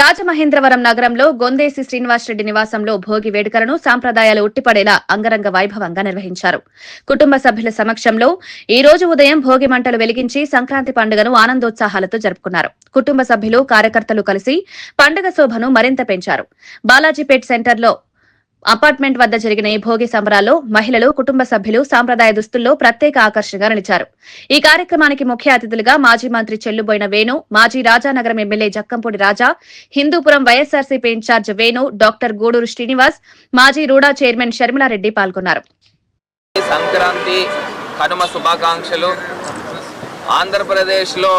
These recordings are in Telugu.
రాజమహేంద్రవరం నగరంలో గొందేసి శ్రీనివాసరెడ్డి నివాసంలో భోగి వేడుకలను సాంప్రదాయాలు ఉట్టిపడేలా అంగరంగ వైభవంగా నిర్వహించారు. కుటుంబ సభ్యుల సమక్షంలో ఈ రోజు ఉదయం భోగి మంటలు వెలిగించి సంక్రాంతి పండుగను ఆనందోత్సాహాలతో జరుపుకున్నారు. కుటుంబ సభ్యులు కార్యకర్తలు కలిసి పండుగ శోభను మరింత పెంచారు. బాలాజీపేట్ సెంటర్లో అపార్ట్మెంట్ వద్ద జరిగిన ఈ భోగి సంబరాల్లో మహిళలు కుటుంబ సభ్యులు సాంప్రదాయ దుస్తుల్లో ప్రత్యేక ఆకర్షణగా నిలిచారు. ఈ కార్యక్రమానికి ముఖ్య అతిథులుగా మాజీ మంత్రి చెల్లుబోయిన వేణు మాజీ Rajanagaram MLA Jakkampudi Raja Hindupur YSRCP in charge Venu doctor Guduru Srinivas మాజీ రూడా చైర్మన్ షర్మిలారెడ్డి పాల్గొన్నారు. సంక్రాంతి కనుమ శుభాకాంక్షలు. ఆంధ్రప్రదేశ్లో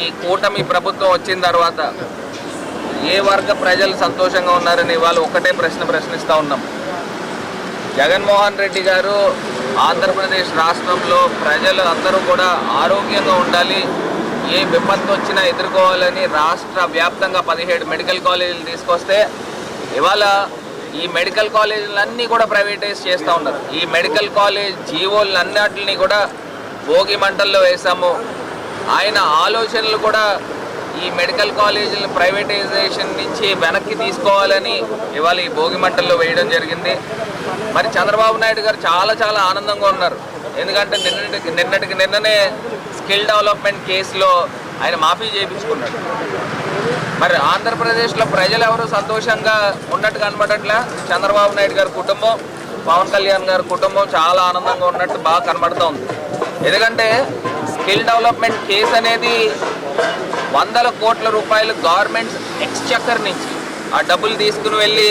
ఈ కూటమి ప్రభుత్వం వచ్చిన తర్వాత ఏ వర్గ ప్రజలు సంతోషంగా ఉన్నారని ఇవాళ ఒకటే ప్రశ్న ప్రశ్నిస్తూ ఉన్నాం. జగన్మోహన్ రెడ్డి గారు ఆంధ్రప్రదేశ్ రాష్ట్రంలో ప్రజలు అందరూ కూడా ఆరోగ్యంగా ఉండాలి ఏ విపత్తు వచ్చినా ఎదుర్కోవాలని రాష్ట్ర వ్యాప్తంగా పదిహేడు మెడికల్ కాలేజీలు తీసుకొస్తే ఇవాళ ఈ మెడికల్ కాలేజీలన్నీ కూడా ప్రైవేటైజ్ చేస్తూ ఉన్నారు. ఈ మెడికల్ కాలేజ్ జీవోలన్నిటిని కూడా భోగి మంటల్లో వేసాము ఆయన ఆలోచనలు కూడా ఈ మెడికల్ కాలేజీలను ప్రైవేటైజేషన్ నుంచి వెనక్కి తీసుకోవాలని ఇవాళ ఈ భోగి మంటల్లో వేయడం జరిగింది. మరి చంద్రబాబు నాయుడు గారు చాలా చాలా ఆనందంగా ఉన్నారు. ఎందుకంటే నిన్నటికి నిన్నటికి నిన్ననే స్కిల్ డెవలప్మెంట్ కేసులో ఆయన మాఫీ చేయించుకున్నాడు. మరి ఆంధ్రప్రదేశ్లో ప్రజలు ఎవరు సంతోషంగా ఉన్నట్టు కనబడట్లే? చంద్రబాబు నాయుడు గారి కుటుంబం పవన్ కళ్యాణ్ గారి కుటుంబం చాలా ఆనందంగా ఉన్నట్టు బాగా కనబడుతూ ఉంది. ఎందుకంటే స్కిల్ డెవలప్మెంట్ కేసు అనేది వందల కోట్ల రూపాయలు గవర్నమెంట్ ఎక్స్చక్కర్ నుంచి ఆ డబ్బులు తీసుకుని వెళ్ళి